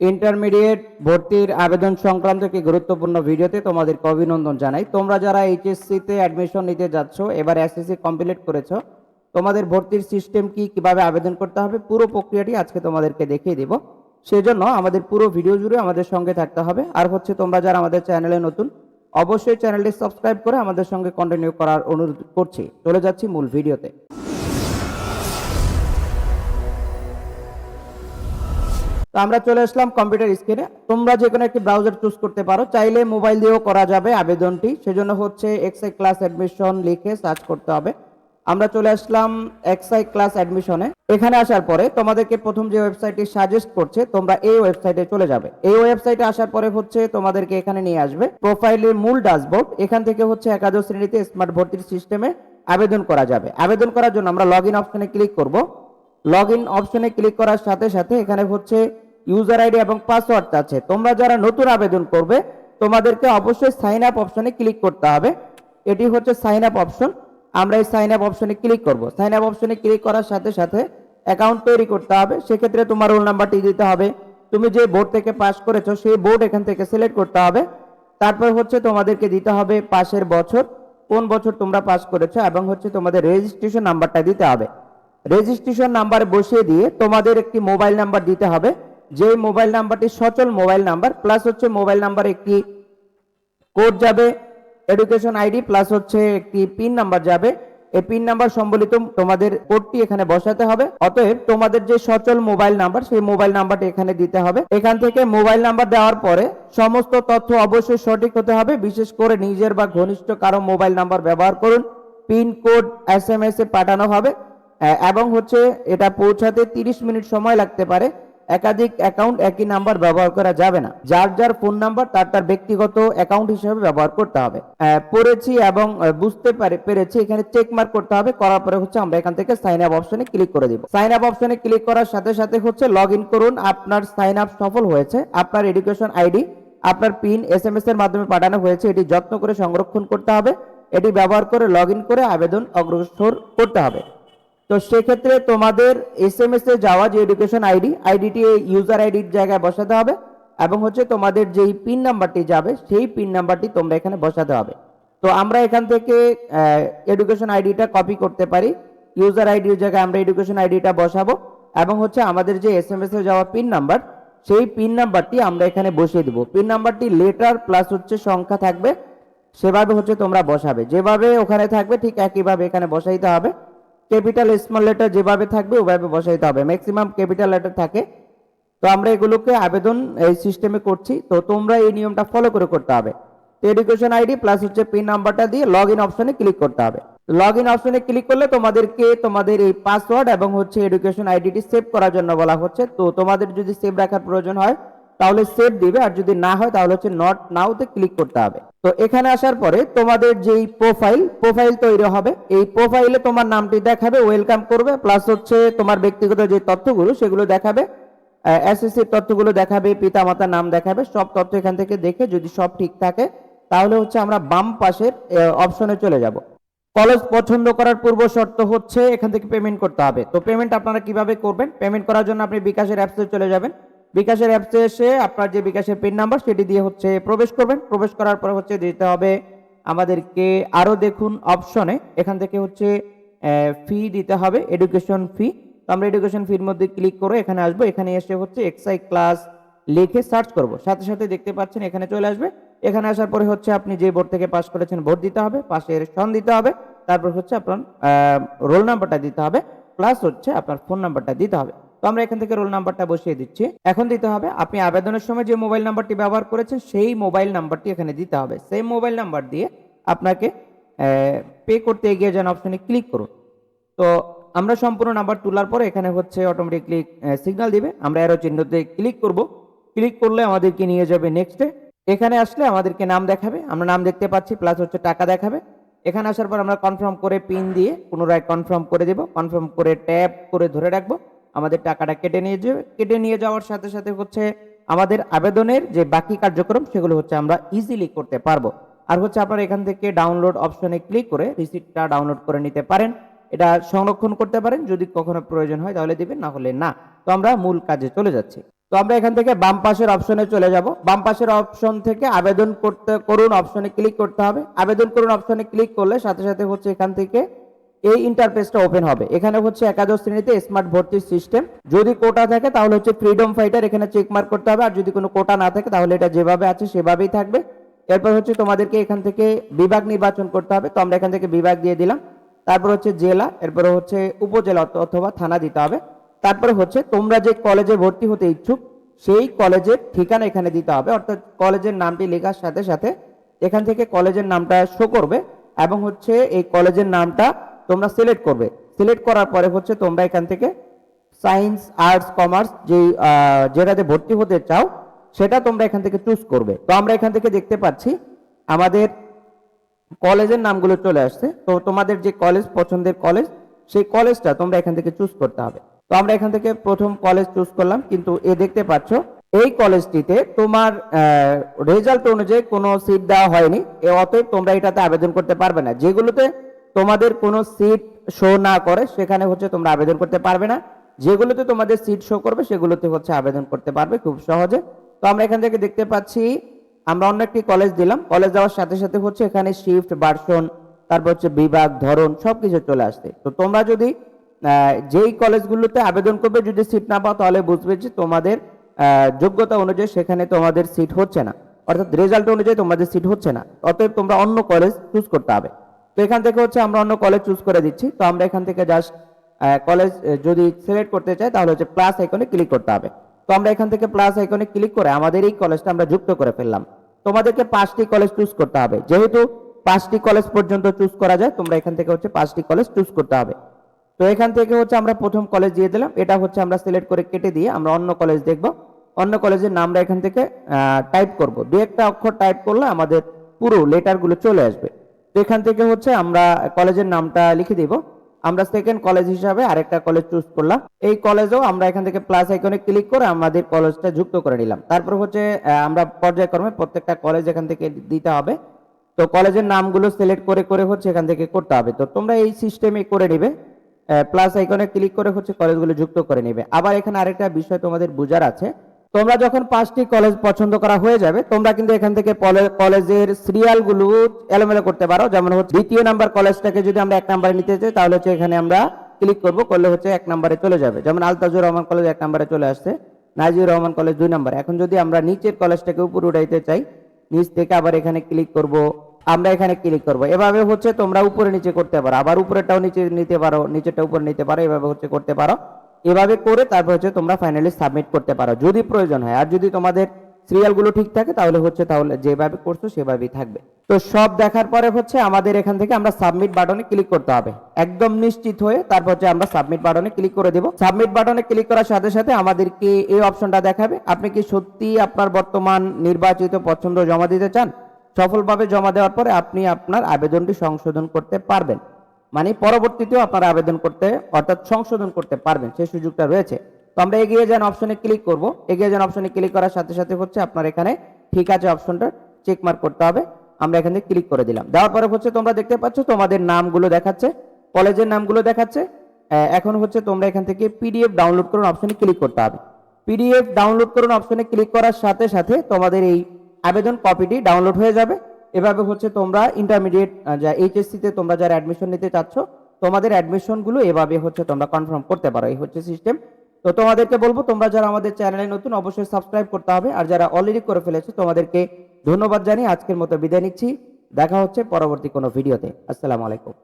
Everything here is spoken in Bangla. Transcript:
ইন্টারমিডিয়েট ভর্তির আবেদন সংক্রান্ত একটি গুরুত্বপূর্ণ ভিডিওতে তোমাদেরকে অভিনন্দন জানাই। তোমরা যারা এইচএসসি তে অ্যাডমিশন নিতে যাচ্ছ, এবার এসএসসি কমপ্লিট করেছ, তোমাদের ভর্তির সিস্টেম কি কীভাবে আবেদন করতে হবে, পুরো প্রক্রিয়াটি আজকে তোমাদেরকে দেখিয়ে দেব। সেজন্য আমাদের পুরো ভিডিও জুড়ে আমাদের সঙ্গে থাকতে হবে। আর হচ্ছে তোমরা যারা আমাদের চ্যানেলে নতুন, অবশ্যই চ্যানেলটি সাবস্ক্রাইব করে আমাদের সঙ্গে কন্টিনিউ করার অনুরোধ করছি। চলে যাচ্ছি মূল ভিডিওতে তো আমরা চলে আসলাম কম্পিউটার স্ক্রিনে তোমরা যে কোনো একটি ব্রাউজার চুজ করতে পারো। চাইলে মোবাইল দিয়েও করা যাবে আবেদনটি। সেজন্য হচ্ছে এক্সআই ক্লাস অ্যাডমিশন লিখে সার্চ করতে হবে। আমরা চলে আসলাম এক্সআই ক্লাস অ্যাডমিশনে এখানে আসার পরে তোমাদেরকে প্রথম যে ওয়েবসাইটটি সাজেস্ট করছে, তোমরা এই ওয়েবসাইটে চলে যাবে। এই ওয়েবসাইটে আসার পরে হচ্ছে তোমাদেরকে এখানে নিয়ে আসবে প্রোফাইলের মূল ড্যাশবোর্ড এখান থেকে হচ্ছে একাদশ শ্রেণীতে স্মার্ট ভর্তির সিস্টেমে আবেদন করা যাবে। আবেদন করার জন্য আমরা লগ ইন অপশনে ক্লিক করব। লগ ইন অপশনে ক্লিক করার সাথে সাথে এখানে হচ্ছে ইউজার আইডি এবং পাসওয়ার্ড আছে। তোমরা যারা নতুন আবেদন করবে, তোমাদেরকে অবশ্যই সাইন আপ অপশনে ক্লিক করতে হবে। এটি হচ্ছে সাইন আপ অপশন আমরা এই সাইন আপ অপশনে ক্লিক করব। সাইন আপ অপশনে ক্লিক করার সাথে সাথে অ্যাকাউন্ট তৈরি করতে হবে। সেক্ষেত্রে তোমার রোল নাম্বারটি দিতে হবে। তুমি যে বোর্ড থেকে পাস করেছ, সেই বোর্ড এখান থেকে সিলেক্ট করতে হবে। তারপর হচ্ছে তোমাদেরকে দিতে হবে পাশের বছর, কোন বছর তোমরা পাস করেছ এবং হচ্ছে তোমাদের রেজিস্ট্রেশন নাম্বারটা দিতে হবে। রেজিস্ট্রেশন নাম্বার বসিয়ে দিয়ে তোমাদের একটি মোবাইল নাম্বার দিতে হবে। যে মোবাইল নাম্বারটি সচল মোবাইল নাম্বার প্লাস হচ্ছে মোবাইল নাম্বার একটি কোড যাবে এডুকেশন আইডি প্লাস হচ্ছে একটি পিন নাম্বার যাবে। এই পিন নাম্বার সম্বলিত তোমাদের কোডটি এখানে বসাতে হবে। অতএব তোমাদের যে সচল মোবাইল নাম্বার, সেই মোবাইল নাম্বারটি এখানে দিতে হবে। এখান থেকে মোবাইল নাম্বার দেওয়ার পরে সমস্ত তথ্য অবশ্যই সঠিক হতে হবে। বিশেষ করে নিজের বা ঘনিষ্ঠ কারও মোবাইল নাম্বার ব্যবহার করুন। Pin code S M S এ পাঠানো হবে এবং হচ্ছে এটা পৌঁছাতে 30 মিনিট সময় লাগতে পারে। একাধিক অ্যাকাউন্ট একই নাম্বার ব্যবহার করা যাবে না। যার যার ফোন নাম্বার তার তার ব্যক্তিগত অ্যাকাউন্ট হিসেবে ব্যবহার করতে হবে। পড়েছি এবং বুঝতে পারে, পেরেছি, এখানে চেক মার্ক করতে হবে। করার পরে হচ্ছে আমরা এখান থেকে সাইন আপ অপশনে ক্লিক করে দিব। সাইন আপ অপশনে ক্লিক করার সাথে সাথে হচ্ছে লগ ইন করুন। আপনার সাইন আপ সফল হয়েছে। আপনার এডুকেশন আইডি আপনার পিন এস এম এস এর মাধ্যমে পাঠানো হয়েছে। এটি যত্ন করে সংরক্ষণ করতে হবে। এটি ব্যবহার করে লগ ইন করে আবেদন অগ্রসর করতে হবে। তো সেক্ষেত্রে তোমাদের এস এম এস এ যাওয়া যে এডুকেশন আইডি আইডিটি ইউজার আইডির জায়গায় বসাতে হবে এবং হচ্ছে তোমাদের যেই পিন নাম্বারটি যাবে, সেই পিন নাম্বারটি তোমরা এখানে বসাতে হবে। তো আমরা এখান থেকে এডুকেশন আইডিটা কপি করতে পারি। ইউজার আইডির জায়গায় আমরা এডুকেশন আইডিটা বসাবো এবং হচ্ছে আমাদের যে এস এম এস এ যাওয়া পিন নাম্বার সেই পিন নাম্বারটি আমরা এখানে বসিয়ে দেবো। পিন নাম্বারটি লেটার প্লাস হচ্ছে সংখ্যা থাকবে, সেভাবে হচ্ছে তোমরা বসাবে। যেভাবে ওখানে থাকবে, ঠিক একইভাবে এখানে বসাইতে হবে। ক্যাপিটাল স্মল লেটার যেভাবে থাকবে, ওভাবে বসাইতে হবে। ম্যাক্সিমাম ক্যাপিটাল লেটার থাকে। তো আমরা এগুলোকে আবেদন এই সিস্টেমে করছি। তো তোমরা এই নিয়মটা ফলো করে করতে হবে। তো এডুকেশন আইডি প্লাস হচ্ছে পিন নাম্বারটা দিয়ে লগ ইন অপশনে ক্লিক করতে হবে। লগ ইন অপশনে ক্লিক করলে তোমাদেরকে তোমাদের এই পাসওয়ার্ড এবং হচ্ছে এডুকেশন আইডিটি সেভ করার জন্য বলা হচ্ছে। তো তোমাদের যদি সেভ রাখার প্রয়োজন হয়, তাহলে সেভ দিবে। আর যদি না হয়, তাহলে হচ্ছে নট নাওতে ক্লিক করতে হবে। তো এখানে আসার পরে তোমাদের যেই প্রোফাইল প্রোফাইল তৈরি হবে, এই প্রোফাইলে তোমার নামটি দেখাবে ওয়েলকাম করবে প্লাস হচ্ছে তোমার ব্যক্তিগত যে তথ্যগুলো, সেগুলো দেখাবে এসএসসি তথ্যগুলো দেখাবে, পিতামাতার নাম দেখাবে, সব তথ্য এখান থেকে দেখে যদি সব ঠিক থাকে, তাহলে হচ্ছে আমরা বাম পাশের অপশনে চলে যাব। কলেজ পছন্দ করার পূর্ব শর্ত হচ্ছে এখান থেকে পেমেন্ট করতে হবে। তো পেমেন্ট আপনারা কীভাবে করবেন? পেমেন্ট করার জন্য আপনি বিকাশের অ্যাপসে চলে যাবেন। বিকাশের অ্যাপসে এসে আপনার যে বিকাশের পিন নাম্বার সেটি দিয়ে হচ্ছে প্রবেশ করবেন। প্রবেশ করার পরে হচ্ছে দিতে হবে আমাদেরকে আরও দেখুন অপশনে এখান থেকে হচ্ছে ফি দিতে হবে এডুকেশন ফি তো আমরা এডুকেশন ফির মধ্যে ক্লিক করে এখানে আসব। এখানে এসে হচ্ছে এক্সাই ক্লাস লিখে সার্চ করব। সাথে সাথে দেখতে পাচ্ছেন এখানে চলে আসবে। এখানে আসার পরে হচ্ছে আপনি যে বোর্ড থেকে পাস করেছেন ভোট দিতে হবে, পাশের সন দিতে হবে। তারপর হচ্ছে আপনার রোল নাম্বারটা দিতে হবে। প্লাস হচ্ছে আপনার ফোন নাম্বারটা দিতে হবে। তো আমরা এখান থেকে রোল নাম্বারটা বসিয়ে দিচ্ছি। এখন দিতে হবে, আপনি আবেদনের সময় যে মোবাইল নাম্বারটি ব্যবহার করেছেন, সেই মোবাইল নাম্বারটি এখানে দিতে হবে। সেই মোবাইল নাম্বার দিয়ে আপনাকে পে করতে এগিয়ে যান অপশনে ক্লিক করুন। তো আমরা সম্পূর্ণ নাম্বার তোলার পরে এখানে হচ্ছে অটোমেটিকলি সিগন্যাল দিবে। আমরা এরো চিহ্নতে ক্লিক করব। ক্লিক করলে আমাদেরকে নিয়ে যাবে নেক্সটে এখানে আসলে আমাদেরকে নাম দেখাবে। আমরা নাম দেখতে পাচ্ছি প্লাস হচ্ছে টাকা দেখাবে। এখানে আসার পর আমরা কনফার্ম করে পিন দিয়ে পুনরায় কনফার্ম করে দেব। কনফার্ম করে ট্যাপ করে ধরে রাখব। আমাদের টাকাটা কেটে নিয়ে যাবে কেটে নিয়ে যাওয়ার সাথে সাথে হচ্ছে আমাদের আবেদনের যে বাকি কার্যক্রম, সেগুলো হচ্ছে আমরা ইজিলি করতে পারব। আর হচ্ছে আপনারা এখান থেকে ডাউনলোড অপশনে ক্লিক করে রিসিপ্টটা ডাউনলোড করে নিতে পারেন। এটা সংরক্ষণ করতে পারেন, যদি কখনো প্রয়োজন হয় তাহলে দিবেন, না হলে না। তো আমরা মূল কাজে চলে যাচ্ছি। তো আমরা এখান থেকে বাম পাশের অপশনে চলে যাব। বাম পাশের অপশন থেকে আবেদন করতে করুন অপশনে ক্লিক করতে হবে। আবেদন করুন অপশনে ক্লিক করলে সাথে সাথে হচ্ছে এখান থেকে এই ইন্টারফেসটা ওপেন হবে। এখানে হচ্ছে একাদশ শ্রেণীতে স্মার্ট ভর্তির সিস্টেম যদি কোটা থাকে, তাহলে হচ্ছে ফ্রিডম ফাইটার এখানে চেক মার্ক করতে হবে। আর যদি কোনো কোটা না থাকে, তাহলে এটা যেভাবে আছে, সেভাবেই থাকবে। এরপর হচ্ছে তোমাদেরকে এখান থেকে বিভাগ নির্বাচন করতে হবে। তো আমরা এখান থেকে বিভাগ দিয়ে দিলাম। তারপর হচ্ছে জেলা, এরপরে হচ্ছে উপজেলা অথবা থানা দিতে হবে। তারপরে হচ্ছে তোমরা যে কলেজে ভর্তি হতে ইচ্ছুক, সেই কলেজের ঠিকানা এখানে দিতে হবে। অর্থাৎ কলেজের নামটি লেখার সাথে সাথে এখান থেকে কলেজের নামটা শো করবে। এবং হচ্ছে এই কলেজের নামটা তোমরা সিলেক্ট করবে। সিলেক্ট করার পরে হচ্ছে তোমরা এখান থেকে সায়েন্স আর্টস কমার্স যে যেটাতে ভর্তি হতে চাও, সেটা তোমরা এখান থেকে চুজ করবে। তো আমরা এখান থেকে দেখতে পাচ্ছি আমাদের কলেজের নামগুলো চলে আসছে। তো তোমাদের যে কলেজ পছন্দের কলেজ সেই কলেজটা তোমরা এখান থেকে চুজ করতে হবে। তো আমরা এখান থেকে প্রথম কলেজ চুজ করলাম, কিন্তু এ দেখতে পাচ্ছ, এই কলেজটিতে তোমার রেজাল্ট অনুযায়ী কোনো সিট দেওয়া হয়নি। এ অতএব তোমরা এটাতে আবেদন করতে পারবে না। যেগুলোতে তোমাদের কোনো সিট শো না করে, সেখানে হচ্ছে তোমরা আবেদন করতে পারবে না। যেগুলোতে তোমাদের সিট শো করবে, সেগুলোতে হচ্ছে আবেদন করতে পারবে খুব সহজে। তো আমরা এখান থেকে দেখতে পাচ্ছি, আমরা অন্য একটি কলেজ দিলাম। কলেজ যাওয়ার সাথে সাথে হচ্ছে এখানে শিফট ভার্সন তারপর হচ্ছে বিভাগ, ধরন, সবকিছু চলে আসছে। তো তোমরা যদি যেই কলেজগুলোতে আবেদন করবে, যদি সিট না পাও, তাহলে বুঝবে যে তোমাদের যোগ্যতা অনুযায়ী সেখানে তোমাদের সিট হচ্ছে না। অর্থাৎ রেজাল্ট অনুযায়ী তোমাদের সিট হচ্ছে না। অতএব তোমরা অন্য কলেজ চুজ করতে হবে। তো এখান থেকে হচ্ছে আমরা অন্য কলেজ চুজ করে দিচ্ছি। তো আমরা এখান থেকে জাস্ট কলেজ যদি সিলেক্ট করতে চাই, তাহলে হচ্ছে প্লাস আইকনে ক্লিক করতে হবে। তো আমরা এখান থেকে প্লাস আইকনে ক্লিক করে আমাদের এই কলেজটা আমরা যুক্ত করে ফেললাম। তোমাদেরকে পাঁচটি কলেজ চুজ করতে হবে। যেহেতু পাঁচটি কলেজ পর্যন্ত চুজ করা যায়, তোমরা এখান থেকে হচ্ছে পাঁচটি কলেজ চুজ করতে হবে। তো এখান থেকে হচ্ছে আমরা প্রথম কলেজ দিয়ে দিলাম। এটা হচ্ছে আমরা সিলেক্ট করে কেটে দিয়ে আমরা অন্য কলেজ দেখব। অন্য কলেজের নামটা এখান থেকে টাইপ করব। দু একটা অক্ষর টাইপ করলে আমাদের পুরো লেটারগুলো চলে আসবে। তো এখান থেকে হচ্ছে আমরা কলেজের নামটা লিখে দিব। আমরা সেকেন্ড কলেজ হিসাবে আরেকটা কলেজ চুজ করলাম। এই কলেজেও আমরা এখান থেকে প্লাস আইকনে ক্লিক করে আমাদের কলেজটা যুক্ত করে নিলাম। তারপর হচ্ছে আমরা পর্যায়ক্রমে প্রত্যেকটা কলেজ এখান থেকে দিতে হবে। তো কলেজের নামগুলো সিলেক্ট করে করে হচ্ছে এখান থেকে করতে হবে। তো তোমরা এই সিস্টেমে করে নিবে। প্লাস আইকনে ক্লিক করে হচ্ছে কলেজগুলো যুক্ত করে নেবে। আবার এখানে আরেকটা বিষয় তোমাদের বুঝার আছে। তোমরা যখন পাঁচটি কলেজ পছন্দ করা হয়ে যাবে, তোমরা কিন্তু এখান থেকে কলেজের সিরিয়ালগুলো এলোমেলো করতে পারো। যেমন হচ্ছে দ্বিতীয় নাম্বার কলেজটাকে যদি আমরা এক নাম্বারে নিতে চাই, তাহলে হচ্ছে এখানে আমরা ক্লিক করব, করলে হচ্ছে এক নাম্বারে চলে যাবে। যেমন আলতাজুর রহমান কলেজ এক নাম্বারে চলে আসছে, নাজির রহমান কলেজ দুই নাম্বার। এখন যদি আমরা নিচের কলেজটাকে উপরে উঠাইতে চাই, নিচ থেকে আবার এখানে ক্লিক করব, আমরা এখানে ক্লিক করব। এভাবে হচ্ছে তোমরা উপরে নিচে করতে পারো, আবার উপরেটাও নিচে নিতে পারো, নিচেরটা উপরে নিতে পারো, এভাবে হচ্ছে করতে পারো। এভাবে করে তারপর হচ্ছে তোমরা ফাইনালি সাবমিট করতে পারো, যদি প্রয়োজন হয়। আর যদি তোমাদের সিরিয়ালগুলো ঠিক থাকে, তাহলে হচ্ছে তাহলে যেভাবে করছ সেভাবেই থাকবে। তো সব দেখার পরে হচ্ছে আমাদের এখান থেকে আমরা সাবমিট বাটনে ক্লিক করতে হবে। একদম নিশ্চিত হয়ে তারপর হচ্ছে আমরা সাবমিট বাটনে ক্লিক করে দেব। সাবমিট বাটনে ক্লিক করার সাথে সাথে আমাদেরকে এই অপশনটা দেখাবে। আপনি কি সত্যি আপনার বর্তমান নির্বাচিত পছন্দ জমা দিতে চান? সফলভাবে জমা দেওয়ার পরে আপনি আপনার আবেদনটি সংশোধন করতে পারবেন। মানে পরবর্তীতেও আপনারা আবেদন করতে, অর্থাৎ সংশোধন করতে পারবেন, সেই সুযোগটা রয়েছে। তো আমরা এগিয়ে যান অপশনে ক্লিক করব। এগিয়ে যান অপশনে ক্লিক করার সাথে সাথে হচ্ছে আপনার এখানে ঠিক আছে অপশনটা চেক মার্ক করতে হবে। আমরা এখানে ক্লিক করে দিলাম। দেওয়ার পরে হচ্ছে তোমরা দেখতে পাচ্ছ তোমাদের নামগুলো দেখাচ্ছে, কলেজের নামগুলো দেখাচ্ছে। এখন হচ্ছে তোমরা এখান থেকে পিডিএফ ডাউনলোড করুন অপশনে ক্লিক করতে হবে। পিডিএফ ডাউনলোড করুন অপশনে ক্লিক করার সাথে সাথে তোমাদের এই আবেদন কপিটি ডাউনলোড হয়ে যাবে। এভাবে হচ্ছে তোমরা ইন্টারমিডিয়েট যা এইচএসসি তে তোমরা যারা অ্যাডমিশন নিতে চাচ্ছ, তোমাদের অ্যাডমিশনগুলো এভাবে হচ্ছে তোমরা কনফার্ম করতে পারো, এই হচ্ছে সিস্টেম তো তোমাদেরকে বলব, তোমরা যারা আমাদের চ্যানেলে নতুন, অবশ্যই সাবস্ক্রাইব করতে হবে। আর যারা অলরেডি করে ফেলেছো, তোমাদেরকে ধন্যবাদ জানিয়ে আজকের মতো বিদায় নিচ্ছি। দেখা হচ্ছে পরবর্তী কোনো ভিডিওতে আসসালামু আলাইকুম।